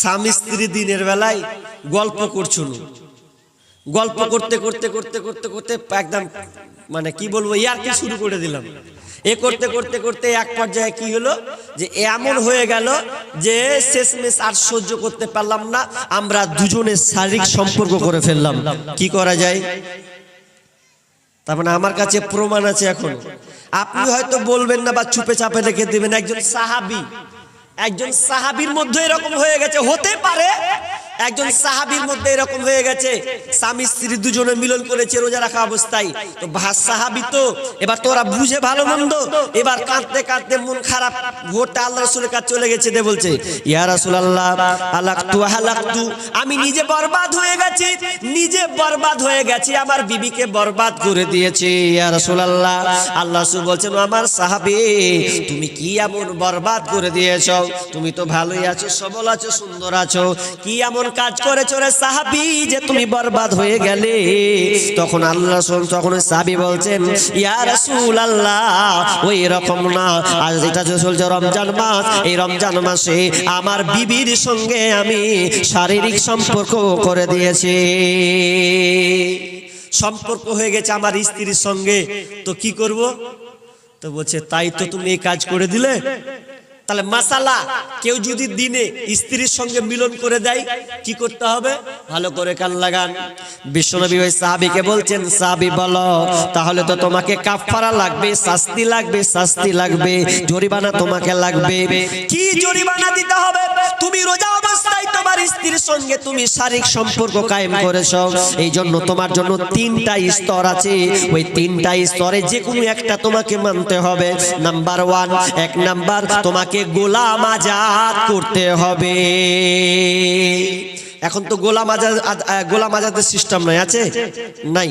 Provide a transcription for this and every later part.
স্বামী স্ত্রী দিনের বেলায় গল্প করছুন গল্প করতে করতে করতে করতে করতে একদম মানে কি বলব ইয়ার কি শুরু করে দিলাম। এ করতে করতে করতে এক পর্যায়ে কি হলো যে এমন হয়ে গেল যে শেষমেশ আর সহ্য করতে পারলাম না, আমরা দুজনে শারীরিক সম্পর্ক করে ফেললাম। কি করা যায়? তার মানে আমার কাছে প্রমাণ আছে এখন। আপনি হয়তো বলবেন না বা চুপে চাপে রেখে দেবেন, একজন সাহাবি। একজন সাহাবির মধ্যে এরকম হয়ে গেছে হতে পারে একজন সাহাবির মধ্যে এরকম হয়ে গেছে, স্বামী স্ত্রী দুজনে মিলন করেছে রোজা রাখা অবস্থায়। তো ভা- সাহাবি তো, এবার তোরা বুঝে ভালো মন্দ, এবার কাঁদতে কাঁদতে মন খারাপ, ভোরটা আল্লাহ রসুলের কাছে চলে গেছে, দে বলছে, ইয়া রাসূল আল্লাহ আলাক্তু হালাক্তু আমি নিজে বরবাদ হয়ে গেছি, নিজে বরবাদ হয়ে গেছি, আমার বিবিকে বরবাদ করে দিয়েছি, ইয়া রাসূলুল্লাহ। আল্লাহ রাসূল বলছেন, আমার সাহাবী, তুমি কি এমন বরবাদ করে দিয়েছ? তুমি তো ভালোই আছো, সবল আছো, সুন্দর আছো, কি এমন কাজ করেছ রে সাহাবী যে তুমি বরবাদ হয়ে গেলে? তখন আল্লাহ রাসূল তখন সাহাবী বলছেন, ইয়া রাসূলুল্লাহ, ওই রকম না। আজ এটা চলছে রমজান মাস, এই রমজান মাসে আমার বিবির সঙ্গে আমি শারীরিক সম্পর্ক করে দিয়েছি। সম্পর্ক হয়ে গেছে আমার স্ত্রীর সঙ্গে। তো কি করব? তো বলছে, তাই তো তুমি এই কাজ করে দিলে? তাহলে মাসালা কেউ যদি দিনে স্ত্রীর সঙ্গে মিলন করে দেয়, কি করতে হবে? ভালো করে কান লাগান। বিশ্বনবী ওই সাহাবিকে বলছেন, সাহাবি, বলো, তাহলে তো তোমাকে কাফারা লাগবে, শাস্তি লাগবে শাস্তি লাগবে, জরিমানা তোমাকে লাগবে। কি জরিমানা দিতে হবে? তুমি রোজা অবস্থায় তোমার স্ত্রীর সঙ্গে তুমি শারীরিক সম্পর্ক কায়েম করেছ। এই জন্য তোমার জন্য তিনটা স্তর আছে। ওই তিনটা স্তরে যে কোনো একটা তোমাকে মানতে হবে। নাম্বার ওয়ান, এক নাম্বার, তোমাকে গোলাম আজাদ করতে হবে। এখন তো গোলাম আজাদ গোলাম আজাদের সিস্টেম নাই, আছে? নাই।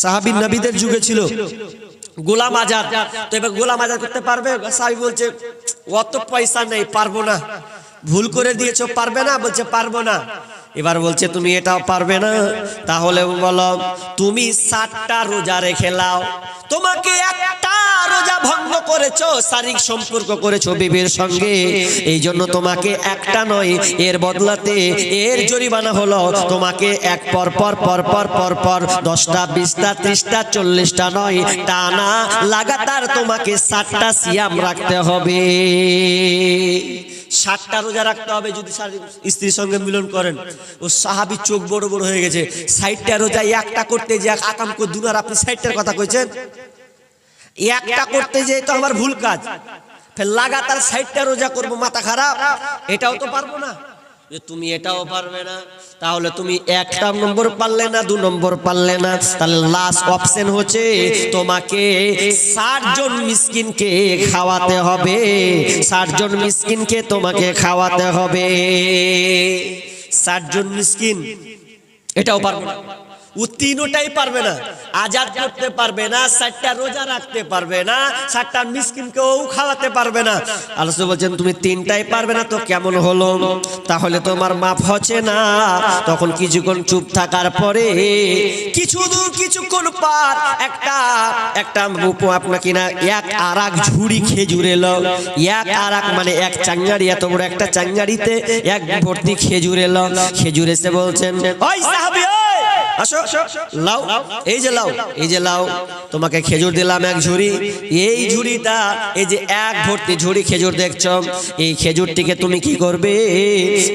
সাহাবিন নবীদের যুগে ছিল। গোলাম আজাদ। তো এবার গোলাম আজাদ করতে পারবে? সাহাবি বলছে, অত পয়সা নেই, পারব না। ভুল করে দিয়েছ, পারবে না? বলছে, পারব না। এবার বলছে, তুমি এটাও পারবে না? তাহলে বলো, তুমি ষাটটা রোজা রেখে লাও। তোমাকে একটা ভঙ্গ করেছ, শারীরিক সম্পর্ক করেছ বিবির সঙ্গে। এই জন্য তোমাকে একটা নয়, এর বদলাতে এর জরিমানা হলো তোমাকে এক পর পর পর পর পর পর, দশটা, বিশটা, ত্রিশটা, চল্লিশটা নয় টানা লাগাতার তোমাকে ষাটটা সিয়াম রাখতে হবে। ষাটটা রোজা রাখতে হবে যদি স্ত্রীর সঙ্গে মিলন করেন। ও সাহাবি চোখ বড় বড় হয়ে গেছে। ষাটটা রোজা একটা করতে যে আকাম দুনার, আপনি ষাটটার কথা কইছেন? একটা করতে যে তো আমার ভুল কাজ। লাগাতার ষাটটা রোজা করব, মাথা খারাপ। এটাও তো পারব না। তুমি এটাও পারবে না। তাহলে তুমি একটা নম্বর পারলে না, দু নম্বর পারলে না। তাহলে লাস্ট অপশন হচ্ছে তোমাকে ষাট জন মিসকিনকে খাওয়াতে হবে। ষাট জন মিসকিনকে তোমাকে খাওয়াতে হবে। ষাট জন মিসকিন, এটাও পারবে না। ও তিনোটাই পারবে না। আজাদ করতে পারবে না ষাটটা রোজা রাখতে পারবে না ষাটটা মিসকিনকেও খাওয়াতে পারবে না। আলোচনা বলছেন, তুমি তিনটাই পারবে না তো কেমন হলো? তাহলে তোমার মাপ হচ্ছে না। তখন কিছুক্ষণ চুপ থাকার পরে কিছু দূর, কিছুক্ষণ পার একটা একটা আপনার কিনা এক আর এক ঝুড়ি খেজুর এলো। এক আর মানে এক চাঙ্গাড়ি এত বড় একটা চাঙ্গাড়িতে এক ভর্তি খেজুর এলো। খেজুর এসে বলছেন, ওই সাহাবি! আসো এই যে এই যে লাও, তোমাকে খেজুর দিলাম এক ঝুড়ি। এই ঝুড়িটা, এই যে এক ভর্তি ঝুড়ি খেজুর এই খেজুরটিকে তুমি কি করবে?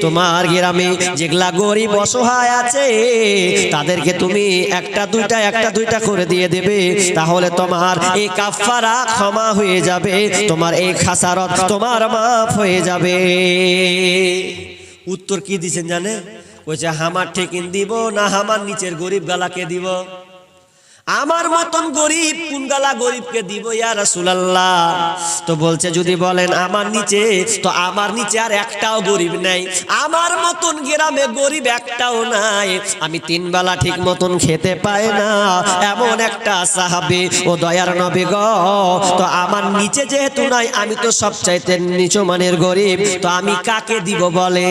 তোমার গ্রামে যেগুলা গরিব অসহায় আছে, তাদেরকে তুমি একটা দুইটা একটা দুইটা করে দিয়ে দেবে। তাহলে তোমার এই কাফারা ক্ষমা হয়ে যাবে, তোমার এই খাসারত তোমার মাফ হয়ে যাবে। উত্তর কি দিছেন জানে কইছে হামার ঠেকিন দিব না হামার নিচের গরিব গালাকে দিব? আমার মতন গরিব, কোন গালা গরিবকে দিব ইয়া রাসূলুল্লাহ? তো বলছে, যদি বলেন আমার নিচে, তো আমার নিচে আর একটাও গরিব নাই। আমার মতন গ্রামে গরিব একটাও নাই। আমি তিন বেলা ঠিক মতন খেতে পাই না। এমন একটা সাহাবী, ও দয়ার নবী গ। তো আমার নিচে যেহেতু নাই, আমি তো সবচাইতে নিচু মানের গরিব। তো আমি কাকে দিব বলে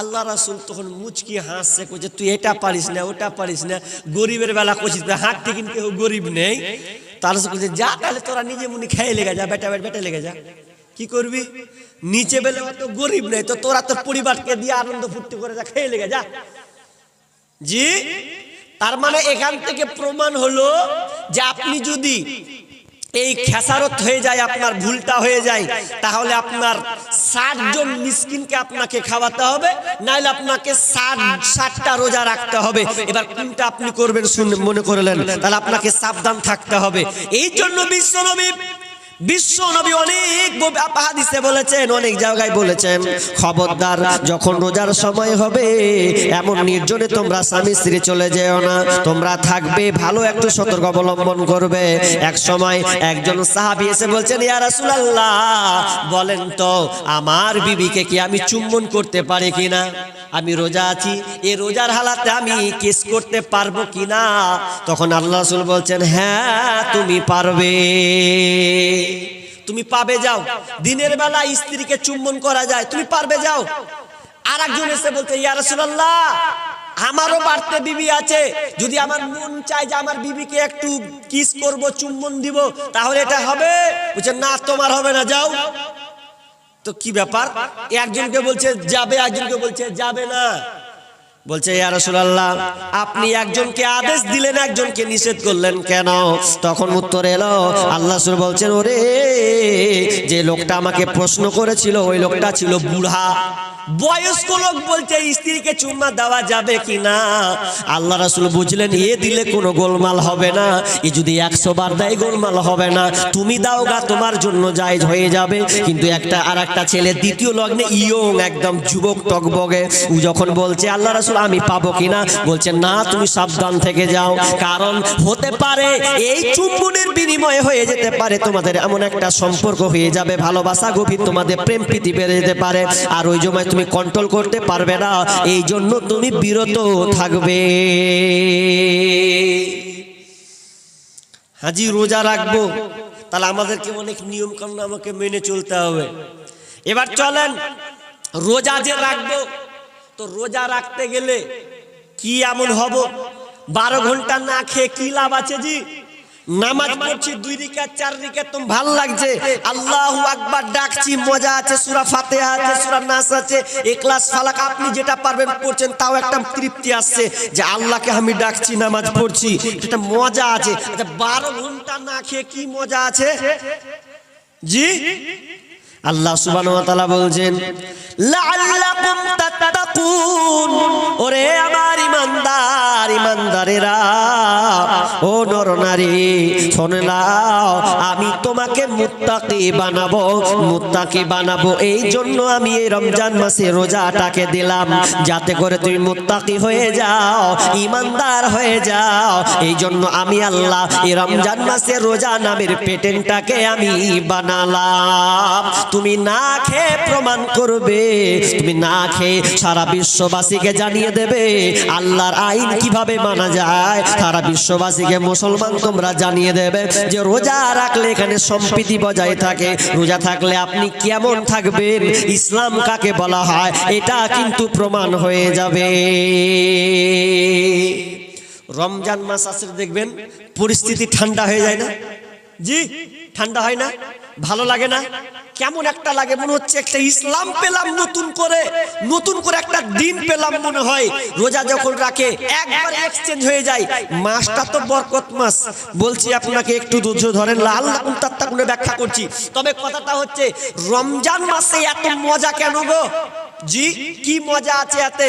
আল্লাহ রাসুল তখন মুচকি হাসছে, কইছে, তুই এটা পারিস না, ওটা পারিস না, গরিবের বেলা কইছিস না হাত থেকে কেউ গরিব নেই। তার কইছে, যা, তাহলে তোরা নিজে মুনি খেয়ে লেগে যা, বেটা বেটা লেগে যা। কি করবি? নিচে বেলে তো গরিব নেই, তো তোরা তোর পরিবারকে দিয়ে আনন্দ ফুর্তি করে যা, খেয়ে লেগে যা। জি? তার মানে এখান থেকে প্রমাণ হলো যে আপনি যদি এই খেসারত হয়ে যায়, আপনার ভুলটা হয়ে যায়, তাহলে আপনার সাতজন জন মিসকিনকে আপনাকে খাওয়াতে হবে, নাহলে আপনাকে ষাট, ষাটটা রোজা রাখতে হবে। এবার কোনটা আপনি করবেন শুনে, মনে করলেন তাহলে আপনাকে সাবধান থাকতে হবে। এই জন্য বিশ্বনবী বিশ্ব নবী অনেক হাদিসে বলেছেন, অনেক জায়গায় বলেছেন, খবরদার যখন রোজার সময় হবে, এমন নির্জনে তোমরা স্বামী স্ত্রী চলে যেও না। তোমরা থাকবে, ভালো একটু সতর্ক অবলম্বন করবে। এক সময় একজন সাহাবি এসে বলছেন, ইয়া রাসূলুল্লাহ, বলেন তো, আমার বিবিকে কি আমি চুম্বন করতে পারি কিনা? আমি রোজা আছি এই রোজার হালাতে আমি কিস করতে পারব কিনা? তখন আল্লাহ রাসূল বলছেন হ্যাঁ তুমি পারবে। তুমি পাবে, যাও। দিনের বেলা স্ত্রীকে চুম্বন করা যায়, তুমি পারবে, যাও। আর একজন এসে বলছে, ইয়া রাসূলুল্লাহ, আমারও বাড়তে বিবি আছে। যদি আমার মন চায় যে আমার বিবিকে একটু কিস করব, চুম্বন দিব, তাহলে এটা হবে? বলছে, না, তোমার হবে না, যাও। তো কি ব্যাপার? একজনকে বলছে, যাবে। একজনকে বলছে, যাবে না। বলছে, ইয়া রাসূলুল্লাহ, আপনি একজনকে আদেশ দিলেন, একজনকে নিষেধ করলেন কেন? তখন উত্তর এলো, আল্লাহ রাসূল বলছেন, ওরে, যে লোকটা আমাকে প্রশ্ন করেছিল, ওই লোকটা ছিল বুড়া। বয়স্ক লোক বলছে, স্ত্রীকে চুম্মা দেওয়া যাবে কি না আল্লাহ রাসূল বুঝলেন, এ দিলে কোনো গোলমাল হবে না। এ যদি একশো বার দেয়, গোলমাল হবে না। তুমি দাও গা, তোমার জন্য জায়েজ হয়ে যাবে। কিন্তু একটা আর একটা ছেলে দ্বিতীয় লগ্নে ইয়ং, একদম যুবক টকবগে। ও যখন বলছে, আল্লাহ রাসূল আমি পাবো কিনা? বলছে, না, তুমি সাবধান থেকে যাও। কারণ হতে পারে এই চুম্বনের বিনিময়ে হয়ে যেতে পারে, তোমাদের এমন একটা সম্পর্ক হয়ে যাবে, ভালোবাসা গভীর, তোমাদের প্রেম প্রীতি বেড়ে যেতে পারে। আর ওই সময় তুমি কন্ট্রোল করতে পারবে না, এই জন্য তুমি বিরত থাকবে। হাজি, রোজা রাখব? তাহলে আমাদেরকে অনেক নিয়ম কানুন আমাকে মেনে চলতে হবে। এবার চলেন, রোজা যে রাখব তো রোজা রাখতে গেলে কি এমন হব? বারো ঘণ্টা না খেয়ে কি লাভ আছে জি? নামাজ পড়ছি দুই রিকাত, চার রিকাত তুমি ভালো লাগছে। আল্লাহু আকবার ডাকছি, মজা আছে, সূরা ফাতিহা আছে, সূরা নাস আছে। ইখলাস ফালাক, আপনি যেটা পারবেন পড়ছেন তাও একটা তৃপ্তি আসছে যে আল্লাহকে আমি ডাকছি, নামাজ পড়ছি। এটা মজা আছে আচ্ছা বারো ঘণ্টা না খেয়ে কি মজা আছে? জি? আল্লাহ সুবহানাহু বলছেন ওরে আমার ইমানদার, ইমানদারেরা, ও নর নারী, শুনে নাও আমি তোমাকে মুত্তাকি বানাবো মুত্তাকি বানাবো। এই জন্য আমি এই রমজান মাসে রোজাটাকে দিলাম, যাতে করে তুমি মুত্তাকি হয়ে যাও, ইমানদার হয়ে যাও। এই জন্য আমি আল্লাহ এই রমজান মাসে রোজা নামের পেটেন্টটাকে আমি বানালাম। তুমি না খেয়ে প্রমাণ করবে। তুমি না খেয়ে সারা বিশ্ববাসীকে জানিয়ে দেবে আল্লাহর আইন কীভাবে মানা যায়। সারা বিশ্ববাসীকে মুসলমান তোমরা জানিয়ে দেবে যে রোজা রাখলে এখানে সম্প্রীতি বজায় থাকে। রোজা থাকলে আপনি কেমন থাকবেন? ইসলাম কাকে বলা হয়? এটা কিন্তু প্রমাণ হয়ে যাবে। রমজান মাস আসলে দেখবেন, পরিস্থিতি ঠান্ডা হয়ে যায় না? জি, ঠান্ডা হয় না? ভালো লাগে না? কেমন একটা লাগে মনে হচ্ছে একটা ইসলাম পেলাম নতুন করে নতুন করে একটা দিন পেলাম মনে হয়। রোজা যখন রাখে, একবার এক্সচেঞ্জ হয়ে যায়। মাসটা তো বরকত মাস। বলছি আপনাকে একটু ধৈর্য ধরেন, লাল তাত্তা করে ব্যাখ্যা করছি। তবে কথাটা হচ্ছে, রমজান মাসে এত মজা কেন গো? জি, কি মজা আছে এতে?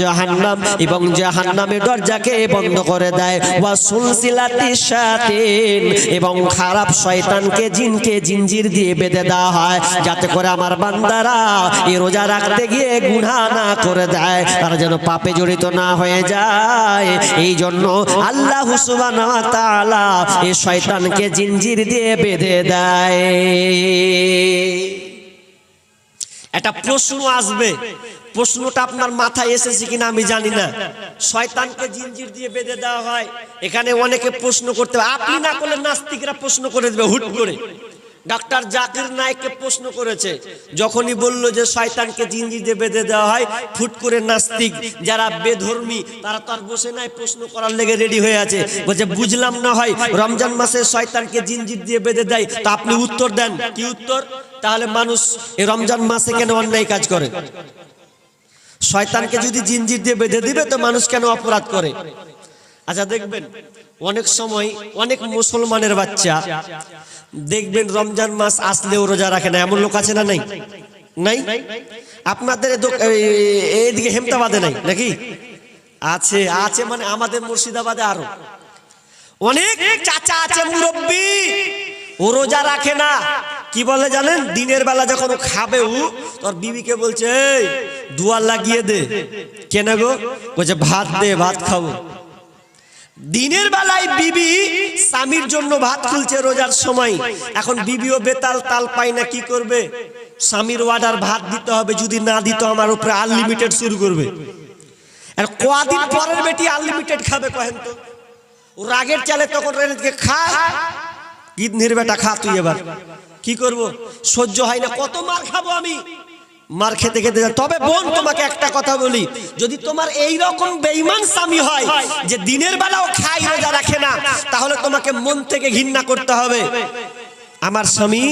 জাহান্নাম এবং জাহান্নামের দরজাকে বন্ধ করে দেয়। ওয়া সুলসিলাতি শাতিন এবং খারাপ শয়তানকে জিনকে জিনজির দিয়ে বেঁধে দেওয়া হয়, যাতে করে আমার বান্দারা এই রোজা রাখতে গিয়ে গুনাহ না করে দেয়। তারা যেন পাপে জড়িত না হয়ে যায়। এই জন্য আল্লাহ সুবহানাহু ওয়া তাআলা এই শয়তানকে জিনজির দিয়ে বেঁধে দেয়। একটা প্রশ্ন আসবে। প্রশ্নটা আপনার মাথায় এসেছে কিনা আমি জানি না। শয়তানকে জিনজির দিয়ে বেঁধে দেওয়া হয়। এখানে অনেকে প্রশ্ন করতে। আপনি না করলে নাস্তিকরা প্রশ্ন করে দেবে হুট করে। ডাক্তার জাকির নায়ককে প্রশ্ন করেছে, যখনই বলল যে শয়তানকে দিয়ে বেঁধে দেওয়া হয়, ফুট করে নাস্তিক, যারা বেধর্মী, তারা তার বসে নাই প্রশ্ন করার লেগে রেডি হয়ে আছে। বলছে, বুঝলাম না হয়, রমজান মাসে শয়তানকে জিনজির দিয়ে বেঁধে দেয়, তো আপনি উত্তর দেন। কি উত্তর? তাহলে মানুষ, এই রমজান মাসে কেন অন্যায় কাজ করে? শয়তানকে যদি জিনজির দিয়ে বেঁধে দিবে, তো মানুষ কেন অপরাধ করে? আচ্ছা দেখবেন, অনেক সময় অনেক মুসলমানের বাচ্চা, দেখবেন রমজান মাস আসলেও রোজা রাখে না। এমন লোক আছে না নাই? নাই? আপনাদের এই- এইদিকে হেমতাবাদে নাই নাকি? আছে আছে মানে আমাদের মুর্শিদাবাদে আরও। অনেক চাচা আছে, মুরব্বী। ও রোজা রাখে না। কি বলে জানেন? দিনের বেলা যখন খাবে ও, তোর বিবিকে বলছে দুয়ার লাগিয়ে দে। কেন গো? বলছে, ভাত দে, ভাত খাব। দিনের বেলায় বিবি স্বামীর জন্য ভাত খুলছে রোজার সময়। এখন বিবিও বেতাল তাল পায় না, কি করবে? স্বামীর অর্ডার ভাত দিতে হবে, যদি না দিত আমার উপরে আনলিমিটেড শুরু করবে। আর কদিন পরের বেটি আনলিমিটেড খাবে কহেন তো? রাগের চালে তখন রেনেকে খা। গিদনির বেটা খা তুই এবার। কি করব? সহ্য হয় না, কত মার খাব আমি? মার খেতে খেতে তবে বোন তোমাকে একটা কথা বলি। যদি তোমার এই রকম বেঈমান স্বামী হয় যে দিনের বেলাও খাই রোজা রাখে না তাহলে তোমাকে মন থেকে ঘৃণা করতে হবে। আমার স্বামী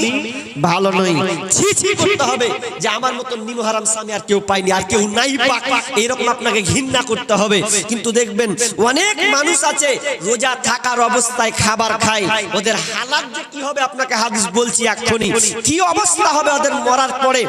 ভালো নয়। ছি ছি করতে হবে যে আমার মতো নিমহারাম স্বামী আর কেউ পাইনি আর কেউ নাই পাক। এইরকম আপনাকে ঘৃণা করতে হবে। কিন্তু দেখবেন অনেক মানুষ আছে রোজা থাকার অবস্থায় খাবার খায়। ওদের হালাত যে কি হবে আপনাকে হাদিস বলছি এক্ষুনি। কি অবস্থা হবে ওদের মরার পরে?